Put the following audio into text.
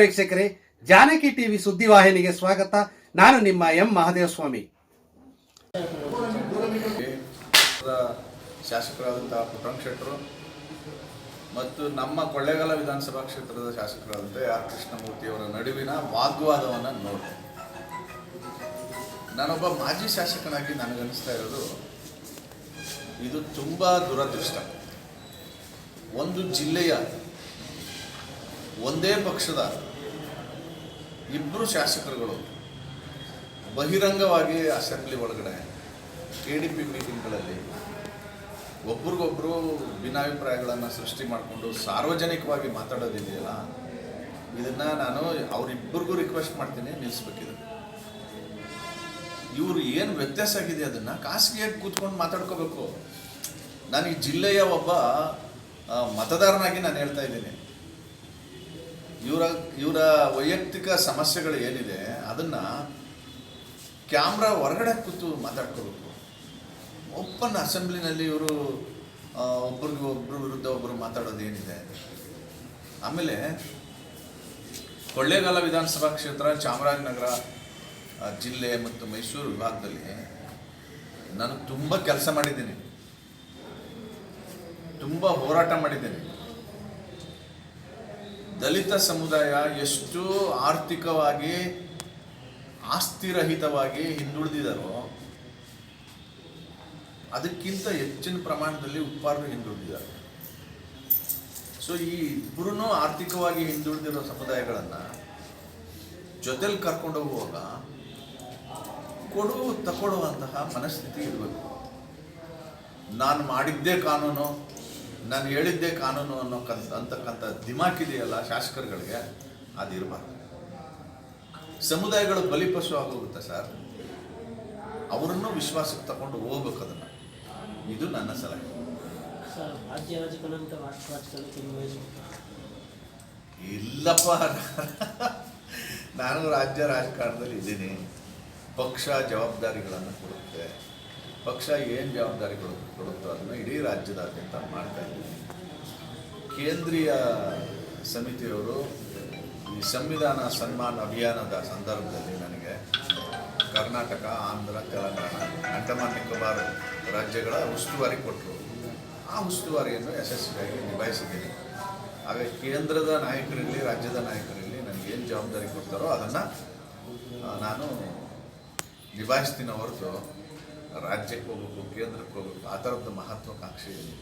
ವೀಕ್ಷಕರೇ. ಜಾನಕಿ ಟಿವಿ ಸುದ್ದಿವಾಹಿನಿಗೆ ಸ್ವಾಗತ. ನಾನು ನಿಮ್ಮ ಎಂ ಮಹದೇವಸ್ವಾಮಿ. ಶಾಸಕರಾದಂತಹ ಪುಟ್ಟಣ ಶೆಟ್ಟರು ಮತ್ತು ನಮ್ಮ ಕೊಳ್ಳೇಗಾಲ ವಿಧಾನಸಭಾ ಕ್ಷೇತ್ರದ ಶಾಸಕರಾದಂಥ ಆರ್ ಕೃಷ್ಣಮೂರ್ತಿಯವರ ನಡುವಿನ ವಾಗ್ವಾದವನ್ನು ನೋಡಿ ನಾನೊಬ್ಬ ಮಾಜಿ ಶಾಸಕನಾಗಿ ನನಗನ್ನಿಸ್ತಾ ಇರೋದು, ಇದು ತುಂಬ ದುರದೃಷ್ಟ. ಒಂದು ಜಿಲ್ಲೆಯ ಒಂದೇ ಪಕ್ಷದ ಇಬ್ಬರು ಶಾಸಕರುಗಳು ಬಹಿರಂಗವಾಗಿ ಅಸೆಂಬ್ಲಿ ಒಳಗಡೆ ಕೆ ಡಿ ಪಿ ಮೀಟಿಂಗ್ಗಳಲ್ಲಿ ಒಬ್ರಿಗೊಬ್ಬರು ಭಿನ್ನಾಭಿಪ್ರಾಯಗಳನ್ನು ಸೃಷ್ಟಿ ಮಾಡಿಕೊಂಡು ಸಾರ್ವಜನಿಕವಾಗಿ ಮಾತಾಡೋದಿದೆಯಲ್ಲ, ಇದನ್ನು ನಾನು ಅವರಿಬ್ಬರಿಗೂ ರಿಕ್ವೆಸ್ಟ್ ಮಾಡ್ತೀನಿ, ನಿಲ್ಲಿಸ್ಬೇಕಿದೆ. ಇವರು ಏನು ವ್ಯತ್ಯಾಸ ಆಗಿದೆ ಅದನ್ನು ಖಾಸಗಿಯಾಗಿ ಕೂತ್ಕೊಂಡು ಮಾತಾಡ್ಕೋಬೇಕು. ನಾನು ಜಿಲ್ಲೆಯ ಒಬ್ಬ ಮತದಾರನಾಗಿ ನಾನು ಹೇಳ್ತಾ ಇದ್ದೀನಿ. ಇವರ ಇವರ ವೈಯಕ್ತಿಕ ಸಮಸ್ಯೆಗಳು ಏನಿದೆ, ಅದನ್ನು ಕ್ಯಾಮ್ರಾ ಹೊರಗಡೆ ಕೂತು ಮಾತಾಡ್ಕೋಬೇಕು. ಓಪನ್ ಅಸೆಂಬ್ಲಿನಲ್ಲಿ ಇವರು ಒಬ್ರಿಗೆ ಒಬ್ಬರ ವಿರುದ್ಧ ಒಬ್ಬರು ಮಾತಾಡೋದು ಏನಿದೆ? ಆಮೇಲೆ ಕೊಳ್ಳೇಗಾಲ ವಿಧಾನಸಭಾ ಕ್ಷೇತ್ರ, ಚಾಮರಾಜನಗರ ಜಿಲ್ಲೆ ಮತ್ತು ಮೈಸೂರು ವಿಭಾಗದಲ್ಲಿ ನಾನು ತುಂಬ ಕೆಲಸ ಮಾಡಿದ್ದೀನಿ. ತುಂಬ ಹೋರಾಟ ಮಾಡಿದ್ದೇನೆ. ದಲಿತ ಸಮುದಾಯ ಎಷ್ಟು ಆರ್ಥಿಕವಾಗಿ ಆಸ್ತಿರಹಿತವಾಗಿ ಹಿಂದುಳಿದಿದಾರೋ ಅದಕ್ಕಿಂತ ಹೆಚ್ಚಿನ ಪ್ರಮಾಣದಲ್ಲಿ ಉಪ್ಪಾರರು ಹಿಂದುಳಿದಿದ್ದಾರೆ. ಸೊ ಈ ಇಬ್ಬರೂ ಆರ್ಥಿಕವಾಗಿ ಹಿಂದುಳಿದಿರೋ ಸಮುದಾಯಗಳನ್ನು ಜೊತೆಲಿ ಕರ್ಕೊಂಡು ಹೋಗುವಾಗ ಕೊಡು ತಗೊಳ್ಳುವಂತಹ ಮನಸ್ಥಿತಿ ಇರಬೇಕು. ನಾನು ಮಾಡಿದ್ದೇ ಕಾನೂನು ನಾನು ಹೇಳಿದ್ದೆ ಕಾನೂನು ಅನ್ನೋಕ್ಕಂತ ಅಂತಕ್ಕಂಥ ದಿಮಾಕಿದೆಯಲ್ಲ ಶಾಸಕರುಗಳಿಗೆ ಅದಿರಬಾರ್ದು. ಸಮುದಾಯಗಳು ಬಲಿಪಶು ಆಗೋಗುತ್ತೆ ಸರ್. ಅವರನ್ನು ವಿಶ್ವಾಸಕ್ಕೆ ತಗೊಂಡು ಹೋಗ್ಬೇಕು ಅದನ್ನು. ಇದು ನನ್ನ ಸಲಹೆ. ಇಲ್ಲಪ್ಪ. ನಾನು ರಾಜ್ಯ ರಾಜಕಾರಣದಲ್ಲಿ ಇದ್ದೀನಿ. ಪಕ್ಷ ಜವಾಬ್ದಾರಿಗಳನ್ನು ಕೊಡುತ್ತೆ. ಪಕ್ಷ ಏನು ಜವಾಬ್ದಾರಿಗಳು ಕೊಡುತ್ತೋ ಅದನ್ನು ಇಡೀ ರಾಜ್ಯದಾದ್ಯಂತ ಮಾಡ್ತಾ ಇದ್ದೀವಿ. ಕೇಂದ್ರೀಯ ಸಮಿತಿಯವರು ಈ ಸಂವಿಧಾನ ಸನ್ಮಾನ ಅಭಿಯಾನದ ಸಂದರ್ಭದಲ್ಲಿ ನನಗೆ ಕರ್ನಾಟಕ, ಆಂಧ್ರ, ತೆಲಂಗಾಣ, ಅಂಡಮಾನ್, ನಿಕೋಬಾರ್ ರಾಜ್ಯಗಳ ಉಸ್ತುವಾರಿ ಕೊಟ್ಟರು. ಆ ಉಸ್ತುವಾರಿಯನ್ನು ಯಶಸ್ವಿಯಾಗಿ ನಿಭಾಯಿಸಿದ್ದೀನಿ. ಹಾಗೆ ಕೇಂದ್ರದ ನಾಯಕರಲ್ಲಿ ರಾಜ್ಯದ ನಾಯಕರಿರಲಿ ನನಗೇನು ಜವಾಬ್ದಾರಿ ಕೊಡ್ತಾರೋ ಅದನ್ನು ನಾನು ನಿಭಾಯಿಸ್ತೀನಿ ಹೊರತು ರಾಜ್ಯಕ್ಕೆ ಹೋಗಬೇಕು ಕೇಂದ್ರಕ್ಕೆ ಹೋಗಬೇಕು ಆ ಥರದ್ದು ಮಹತ್ವಾಕಾಂಕ್ಷೆ ಇದೆ